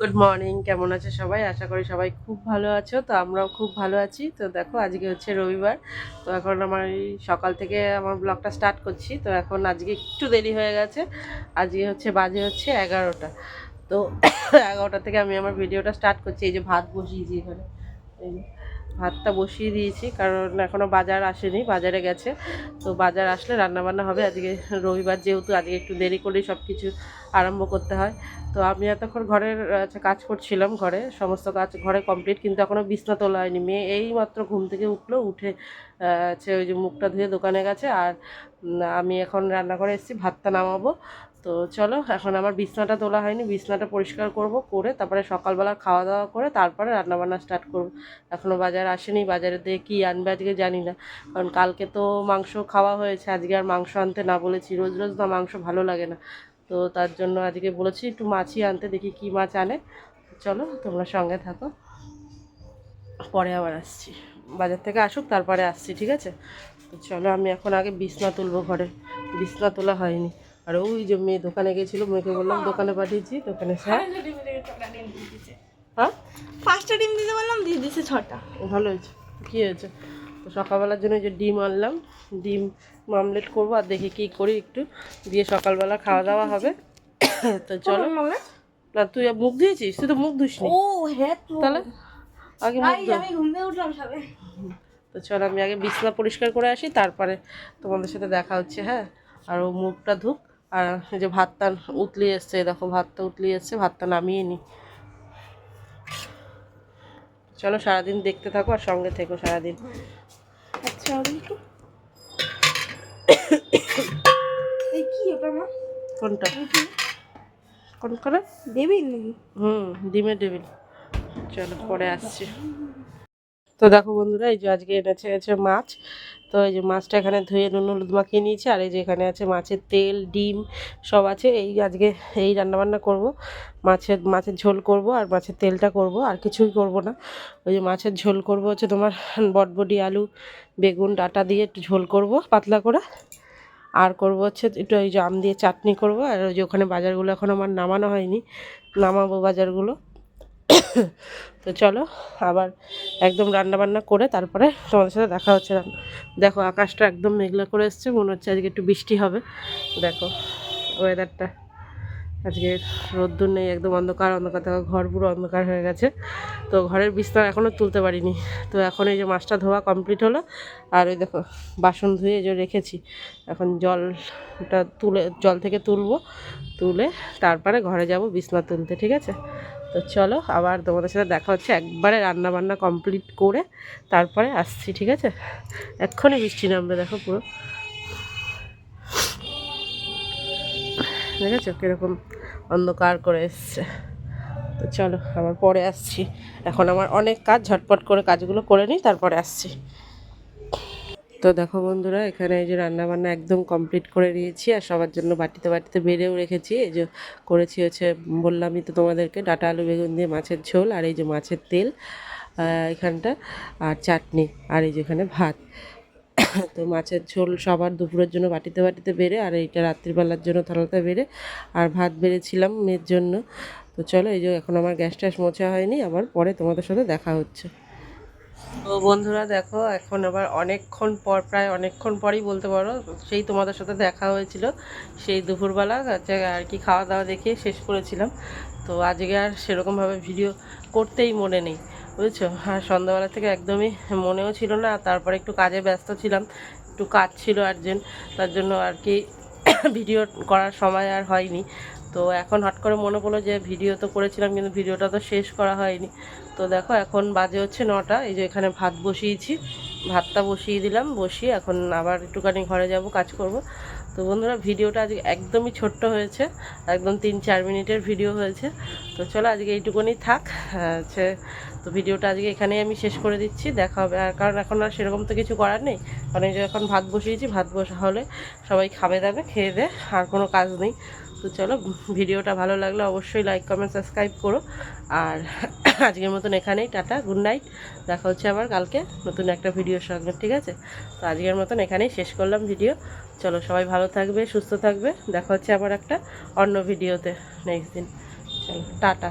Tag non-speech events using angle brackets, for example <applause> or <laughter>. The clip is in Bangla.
গুড মর্নিং কেমন আছে সবাই? আশা করি সবাই খুব ভালো আছো, তো আমরাও খুব ভালো আছি। তো দেখো, আজকে হচ্ছে রবিবার, তো এখন আমার সকাল থেকে আমার ব্লগটা স্টার্ট করছি। তো এখন আজকে একটু দেরি হয়ে গেছে, আজকে হচ্ছে বাজে হচ্ছে এগারোটা। তো <coughs> এগারোটা থেকে আমি আমার ভিডিওটা স্টার্ট করছি, এই যে ভাত বসিয়েছি এখানে। এই ভাতটা বসিয়ে দিয়েছি কারণ এখনও বাজার আসেনি বাজারে গেছে। তো বাজার আসলে রান্নাবান্না হবে আজকে রবিবার যেহেতু আজকে একটু দেরি করেই সব কিছু আরম্ভ করতে হয়। তো আমি এতক্ষণ ঘরের আচ্ছা, কাজ করছিলাম ঘরে সমস্ত কাজ ঘরে কমপ্লিট কিন্তু এখনও বিছনা তোলা হয়নি। মেয়ে এই মাত্র ঘুম থেকে উঠল উঠে হচ্ছে ওই যে মুখটা ধুয়ে দোকানে গেছে আর আমি এখন রান্নাঘরে এসেছি ভাতটা নামাবো। তো চলো, এখন আমার বিছনাটা তোলা হয়নি, বিছনাটা পরিষ্কার করব, করে তারপরে সকালবেলা খাওয়া দাওয়া করে তারপরে রান্নাবান্না স্টার্ট করব। এখনও বাজার আসেনি, বাজারে দিয়ে কী আনবে আজকে জানি না, কারণ কালকে তো মাংস খাওয়া হয়েছে, আজকে আর মাংস আনতে না বলেছি, রোজ রোজ না মাংস ভালো লাগে না। তো তার জন্য আজকে বলেছি একটু মাছই আনতে, দেখি কী মাছ আনে। চলো, তোমরা সঙ্গে থাকো। পরে আবার আসছি। বাজার থেকে আসুক, তারপরে আসছি, ঠিক আছে? তো চলো, আমি এখন আগে বিছনা তুলবো ঘরে। বিছনা তোলা হয়নি। আর ওই যে মেয়ে দোকানে গেছিল মেয়েকে বললাম দোকানে পাঠিয়েছি দোকানে স্যার হ্যাঁ? পাঁচটা ডিম দিতে বললাম দিয়ে দিছে ছটা। ভালো হয়েছে। কী হয়েছে? তো সকালবেলার জন্য যে ডিম আনলাম ডিম মামলেট করব আর দেখি কী করি একটু। দিয়ে সকালবেলা খাওয়া দাওয়া হবে। তো চলো। না তুই মুখ ধুয়েছিস? তুই তো মুখ ধুসনি। ও হ্যাঁ তাহলে আগে মুখ আমি ঘুম থেকে উঠলাম সবে। তো চল আমি আগে বিছনা পরিষ্কার করে আসি তারপরে তোমাদের সাথে দেখা হচ্ছে হ্যাঁ? আর ও মুখটা ধুক। আর যে ভাতটা উতলি এসছে দেখো ভাতটা উতলি এসছে ভাতটা নামিয়ে নি। চলো সারাদিন দেখতে থাকো আর সঙ্গে থেকো সারাদিন। আচ্ছা কি ওটা মা? কোনটা? কোন করে? হুম ডিমের টেবিল। চলো পরে আসছি। তো দেখো বন্ধুরা, এই যে আজকে এনেছে আছে মাছ। তো এই যে মাছটা এখানে ধুয়ে নুন, হলুদ মাখিয়ে নিয়েছি, আর এই যে এখানে আছে মাছের তেল, ডিম সব আছে। এই আজকে এই রান্নাবান্না করব, মাছের মাছের ঝোল করব আর মাছের তেলটা করব, আর কিছুই করব না। ওই যে মাছের ঝোল করব হচ্ছে তোমার বটবডি আলু, বেগুন, ডাটা দিয়ে একটু ঝোল করব পাতলা করে। আর করব হচ্ছে একটু ওই যে আম দিয়ে চাটনি করব, আর ওই যে ওখানে বাজারগুলো এখন আমার নামানো হয়নি, নামাবো বাজারগুলো। <coughs> তো চলো, আবার একদম রান্না বান্না করে তারপরে তোমাদের সাথে দেখা হচ্ছে দেখো, আকাশটা একদম মেঘলা করে এসছে, মনে হচ্ছে আজকে একটু বৃষ্টি হবে। দেখো ওয়েদারটা আজকে রোদ্দুর নেই, একদম অন্ধকার অন্ধকার, দেখো ঘর পুরো অন্ধকার হয়ে গেছে। তো ঘরের বিছনা এখনও তুলতে পারিনি। তো এখন এই যে মাছটা ধোয়া কমপ্লিট হলো, আর ওই দেখো বাসন ধুয়ে যে রেখেছি। এখন জলটা তুলে, জল থেকে তুলবো, তুলে তারপরে ঘরে যাব বিছনা তুলতে, ঠিক আছে? তো চলো আবার তোমাদের সাথে দেখা হচ্ছে, একবারে রান্না বান্না কমপ্লিট করে তারপরে আসছি, ঠিক আছে? এক্ষুনি বৃষ্টি নামবে, দেখো পুরো। দেখেছ কীরকম অন্ধকার করে এসছে। তো চলো আবার পরে আসছি। এখন আমার অনেক কাজ, ঝটপট করে কাজগুলো করে নিই, তারপরে আসছি। তো দেখো বন্ধুরা, এখানে এই যে রান্না বান্না একদম কমপ্লিট করে নিয়েছি, আর সবার জন্য বাটিতে বাটিতে বেড়েও রেখেছি। এই যে করেছি হচ্ছে বললামই তো তোমাদেরকে, ডাটা আলু, বেগুন দিয়ে মাছের ঝোল, আর এই যে মাছের তেল এখানটা, আর চাটনি, আর এই যে এখানে ভাত। <coughs> তো মাছের ঝোল সবার দুপুরের জন্য বাটিতে বাটিতে বেড়ে আর এইটা রাত্রিবেলার জন্য থালাতে বেড়ে আর ভাত বেড়েছিলাম মেয়ের জন্য। তো চলো এই যে এখন আমার গ্যাস ট্যাস মোছা হয়নি, আবার পরে তোমাদের সাথে দেখা হচ্ছে। তো বন্ধুরা দেখো, এখন আবার অনেকক্ষণ পর, প্রায় অনেকক্ষণ পরই বলতে পারো, সেই তোমাদের সাথে দেখা হয়েছিল। সেই দুপুরবেলা আর কি খাওয়া দাওয়া দেখে শেষ করেছিলাম। তো আজকে আর সেরকমভাবে ভিডিও করতেই মনে নেই। বুঝছ? আর সন্ধ্যাবেলা থেকে একদমই মনেও ছিল না তারপরে একটু কাজে ব্যস্ত ছিলাম একটু কাজ ছিল আর্জেন্ট তার জন্য আর কি <coughs> ভিডিও করার সময় আর হয়নি। তো এখন হট করে মনে পড়ল যে ভিডিও তো করেছিলাম কিন্তু ভিডিওটা তো শেষ করা হয়নি। তো দেখো এখন বাজে হচ্ছে নটা এই যে এখানে ভাত বসিয়েছি ভাতটা বসিয়ে দিলাম বসিয়ে এখন আবার একটুখানি ঘরে যাব কাজ করব। তো বন্ধুরা ভিডিওটা আজকে একদমই ছোট্ট হয়েছে একদম তিন চার মিনিটের ভিডিও হয়েছে। তো চলো আজকে এইটুকুনি থাক হ্যাঁ, হচ্ছে তো ভিডিওটা আজকে এখানেই আমি শেষ করে দিচ্ছি, দেখা হবে। আর কারণ এখন আর সেরকম তো কিছু করার নেই। কারণ এই যে এখন ভাত বসিয়েছি, ভাত বসা হলে সবাই খাবে দাবে, খেয়ে দে, আর কোনো কাজ নেই। তো চলো, ভিডিওটা ভালো লাগলে অবশ্যই লাইক কমেন্ট সাবস্ক্রাইব করো। আর <coughs> আজকের মতন এখানেই, টাটা গুড নাইট দেখা হচ্ছে আবার কালকে নতুন একটা ভিডিওর সঙ্গে, ঠিক আছে? তো আজকের মতন এখানেই শেষ করলাম ভিডিও। চলো, সবাই ভালো থাকবে, সুস্থ থাকবে। দেখা হচ্ছে আবার একটা অন্য ভিডিওতে নেক্সট দিন। চলো, টাটা।